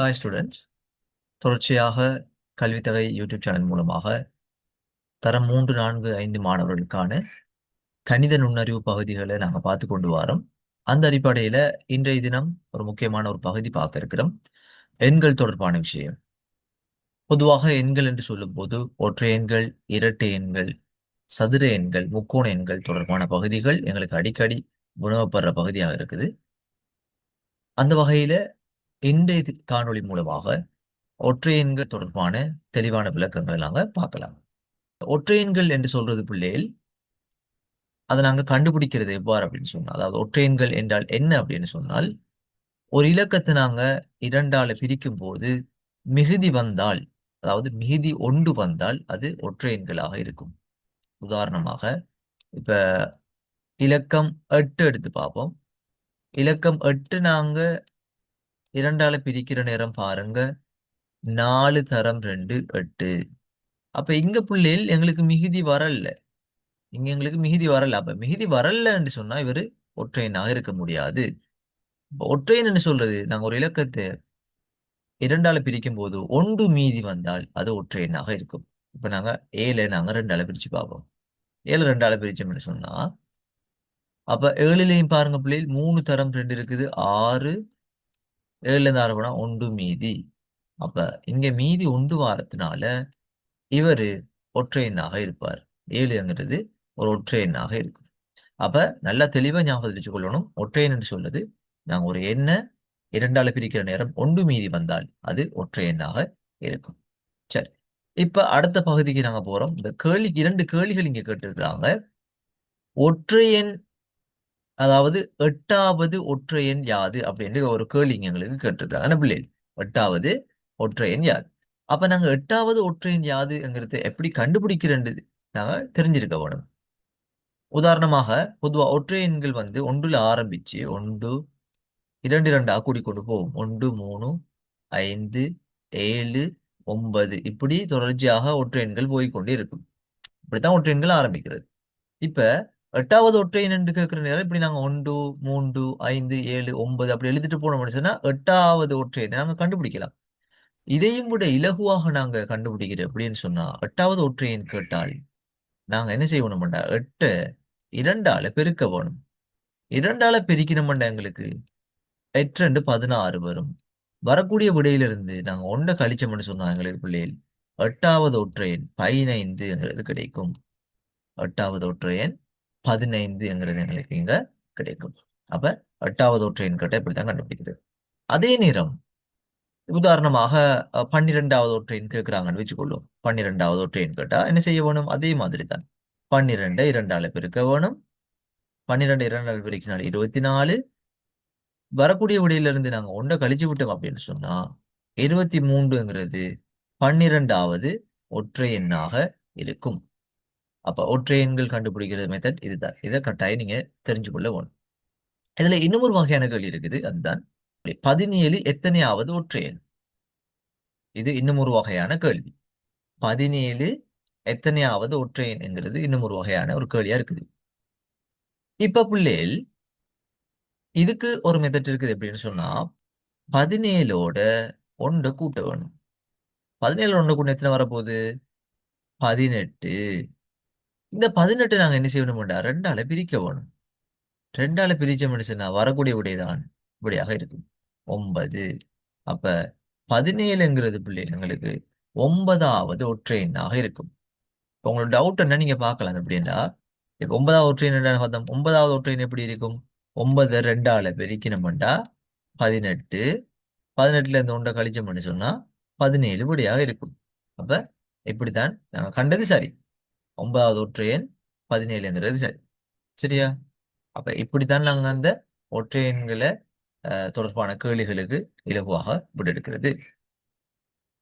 Hi students தொடர்ச்சியாக கல்வித்தொகை YouTube channel மூலமாக தரம் மூன்று நான்கு ஐந்து மாணவர்களுக்கான கணித நுண்ணறிவு பகுதிகளை நாங்கள் பார்த்து கொண்டு வரோம். அந்த அடிப்படையில் இன்றைய தினம் ஒரு முக்கியமான ஒரு பகுதி பார்க்க இருக்கிறோம். எண்கள் தொடர்பான விஷயம். பொதுவாக எண்கள் என்று சொல்லும்போது ஒற்றை எண்கள் இரட்டை எண்கள் சதுர எண்கள் முக்கோண எண்கள் தொடர்பான பகுதிகள் எங்களுக்கு அடிக்கடி உணவப்படுற பகுதியாக இருக்குது. அந்த வகையில் இன்றைய காணொளி மூலமாக ஒற்றையன்கள் தொடர்பான தெளிவான விளக்கங்களை நாங்கள் பார்க்கலாம். ஒற்றையன்கள் என்று சொல்றது பிள்ளையில் அதை நாங்கள் கண்டுபிடிக்கிறது எவ்வாறு அப்படின்னு சொன்னால் அதாவது ஒற்றையன்கள் என்றால் என்ன அப்படின்னு சொன்னால் ஒரு இலக்கத்தை நாங்கள் இரண்டால பிரிக்கும் போது மிகுதி வந்தால் அதாவது மிகுதி ஒன்று வந்தால் அது ஒற்றையன்களாக இருக்கும். உதாரணமாக இப்ப இலக்கம் எட்டு எடுத்து பார்ப்போம். இலக்கம் எட்டு நாங்கள் இரண்டால பிரிக்கிற நேரம் பாருங்க. நாலு தரம் ரெண்டு எட்டு. அப்ப இங்க புள்ளியில் எங்களுக்கு மிகுதி வரல இங்க எங்களுக்கு மிகுதி வரல அப்ப மிகுதி வரலன்னு சொன்னா இவரு ஒற்றையனாக இருக்க முடியாது. ஒற்றையன்னு சொல்றது? நாங்க ஒரு இலக்கத்தை இரண்டால பிரிக்கும் போது ஒன்று மீதி வந்தால் அது ஒற்றையனாக இருக்கும். இப்ப நாங்க ஏழு நாங்க ரெண்டால பிரிச்சு பார்ப்போம். ஏழு ரெண்டால பிரிச்சோம்னு சொன்னா அப்ப ஏழுலையும் பாருங்க பிள்ளைகள் மூணு தரம் ரெண்டு இருக்குது. ஆறு ஏழுல இருந்து ஆறு போனா ஒன்று மீதி. அப்ப இங்க மீதி ஒன்று வாரத்தினால இவர் ஒற்றை எண்ணாக இருப்பார். ஏழுங்கிறது ஒரு ஒற்றை எண்ணாக இருக்குது. அப்ப நல்லா தெளிவா ஞாபகம் வச்சு கொள்ளணும். ஒற்றை எண் என்று சொல்லுது நாங்கள் ஒரு எண்ணை இரண்டால பிரிக்கிற நேரம் ஒன்று மீதி வந்தால் அது ஒற்றை எண்ணாக இருக்கும். சரி. இப்ப அடுத்த பகுதிக்கு நாங்க போறோம். இந்த கேள்வி இரண்டு கேள்விகள் இங்க கேட்டிருக்கிறாங்க. ஒற்றை எண் அதாவது எட்டாவது ஒற்றையன் யாது அப்படின்னு ஒரு கேள்விங்க எங்களுக்கு கேட்டிருக்காங்க. பிள்ளைகள் எட்டாவது ஒற்றையன் யாது. அப்ப நாங்க எட்டாவது ஒற்றையன் யாதுங்கிறது யாதுங்கிறத எப்படி கண்டுபிடிக்கிறேன்னு நாங்க தெரிஞ்சிருக்க வேணும். உதாரணமாக பொதுவா ஒற்றையன்கள் வந்து ஒன்றுல ஆரம்பிச்சு ஒன்று இரண்டு இரண்டா கூடி கொண்டு போவோம் ஒன்று மூணு ஐந்து ஏழு ஒன்பது இப்படி தொடர்ச்சியாக ஒற்றையன்கள் போய்கொண்டே போய்க்கொண்டே இருக்கும். இப்படித்தான் ஒற்றையன்கள் ஆரம்பிக்கிறது. இப்ப எட்டாவது ஒற்றை என்று கேட்கிற நேரம் இப்படி நாங்க ஒன்று மூன்று ஐந்து ஏழு ஒன்பது அப்படி எழுதிட்டு போனோம் சொன்னா எட்டாவது ஒற்றை நாங்கள் நாங்க கண்டுபிடிக்கலாம். இதையும் விட இலகுவாக நாங்க கண்டுபிடிக்கிறோம் அப்படின்னு சொன்னா எட்டாவது ஒற்றையின் கேட்டால் நாங்க என்ன செய்யணும்டா? எட்டை இரண்டால பெருக்க வேணும். இரண்டால பெருக்கணும்டா எங்களுக்கு? எட்டு ரெண்டு பதினாறு வரும். வரக்கூடிய விடையிலிருந்து நாங்க ஒன்றை கழிச்சோம்னு சொன்னோம் எங்களுக்கு பிள்ளைகள் எட்டாவது ஒற்றையன் எண் பதினைந்துங்கிறது கிடைக்கும். எட்டாவது ஒற்றையன் பதினைந்துங்கிறது எங்களுக்கு இங்க கிடைக்கும். அப்ப எட்டாவது ஒற்றையின் எண் கேட்டா இப்படித்தான் கண்டுபிடிக்கிறது. அதே நேரம் உதாரணமாக பன்னிரெண்டாவது ஒற்றையின் கேட்கிறாங்கன்னு வச்சுக்கொள்ளும் பன்னிரெண்டாவது ஒற்றையின் எண் கேட்டா என்ன செய்ய வேணும்? அதே மாதிரி தான் பன்னிரெண்டை இரண்டால பெருக்க வேணும். பன்னிரெண்டு இரண்டால் பெருக்கினால் இருபத்தி நாலு வரக்கூடிய விடையிலிருந்து நாங்கள் ஒன்றை கழிச்சு விட்டோம் அப்படின்னு சொன்னா இருபத்தி மூன்றுங்கிறது பன்னிரெண்டாவது ஒற்றை எண்ணாக இருக்கும். அப்ப ஒற்றையன்கள் கண்டுபிடிக்கிறது மெத்தட் இதுதான். இதை கட்டாயம் நீங்க தெரிஞ்சு கொள்ள வேணும் இதுல இன்னொரு ஒரு வகையான கேள்வி இருக்குது. அதுதான் பதினேழு எத்தனையாவது ஒற்றையன் இது இன்னும் ஒரு வகையான கேள்வி. பதினேழு எத்தனையாவது ஒற்றையன்ங்கிறது இன்னும் ஒரு வகையான ஒரு கேள்வியா இருக்குது. இப்ப பிள்ளைகள் இதுக்கு ஒரு மெத்தட் இருக்குது எப்படின்னு சொன்னா பதினேழோட ஒன்றை கூட்ட வேணும் பதினேழு ஒன்றை கூட்ட எத்தனை வரப்போகுது? பதினெட்டு. இந்த பதினெட்டு நாங்க என்ன செய்யணும்டா ரெண்டால பிரிக்க வேணும். ரெண்டால பிரிச்ச மனுஷனா வரக்கூடிய உடையதான் இப்படியாக இருக்கும். ஒன்பது. அப்ப பதினேழுங்கிறது பிள்ளைகள் எங்களுக்கு ஒன்பதாவது ஒற்றை எண்ணாக இருக்கும். இப்ப உங்களோட டவுட் என்ன நீங்க பார்க்கலாம். எப்படின்னா இப்ப ஒன்பதாவது ஒற்றை பார்த்தோம். ஒன்பதாவது ஒற்றை எண் எப்படி இருக்கும்? ஒன்பது ரெண்டால பெருக்கினோம்டா பதினெட்டு. பதினெட்டுல இருந்து ஒன்றை கழிச்சோம்னு சொன்னா பதினேழு படியாக இருக்கும். அப்ப இப்படித்தான் நாங்க கண்டது சரி. ஒன்பதாவது ஒற்றை எண் பதினேழுங்கிறது சரி. சரியா? அப்ப இப்படித்தான் நாங்க அந்த ஒற்றை எண்களை அஹ், தொடர்பான கேள்விகளுக்கு இலகுவாக விடெடுக்கிறது.